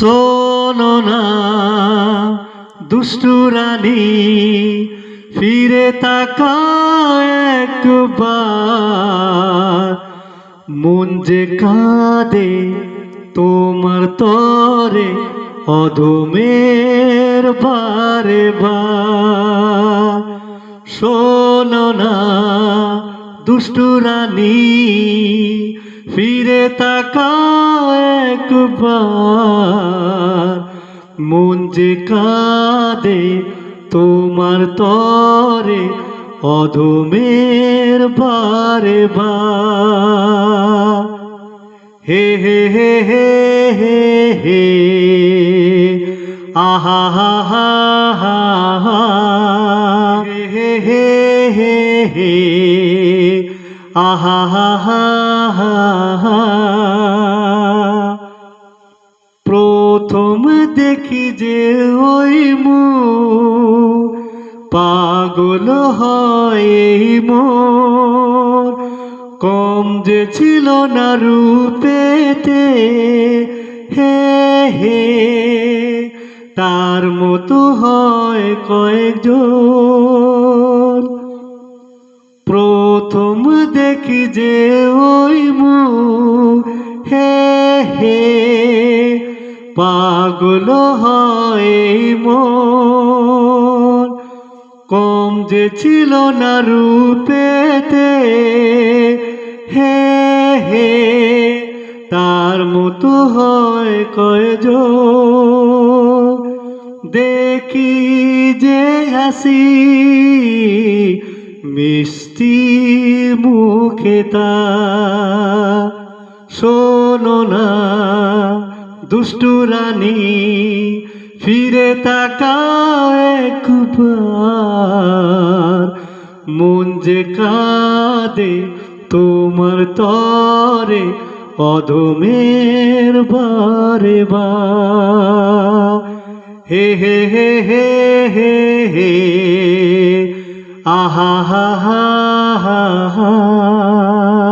শোনো না, দুষ্টু রানী, ফিরে তাকায় একবার। মন যে কাঁদে তোমার তরে, অধমের বারে বার। শোনো না, দুষ্টু রানী, ফিরে তাকায় একবার মন যে কাঁদে তোমার তরে অধমের বারে বার হে হে হে হে হে হে, আহা, হা হা হা হা। হে হে হে আহা হা হা হা। প্রথম দেখি যে ওই মু পাগল হয় মোর। কম যে ছিল না রূপেতে, হে হে, তার মতো হয় কয়েকজন। প্রথম দেখি যে ওই মু হে হে পাগল হয় মন। কম যে ছিল না রূপেতে, হে হে, তার মতো হয় কয়জন। দেখি যে হাসি মিষ্টি মুখে তা শোনো না। দুষ্টু রানী, ফিরে তাকাও একবার মন যে কাঁদে তোমার তরে, অধমের বারে বা। হে হে হে হে হে হে, আহা, হা হা হা হা।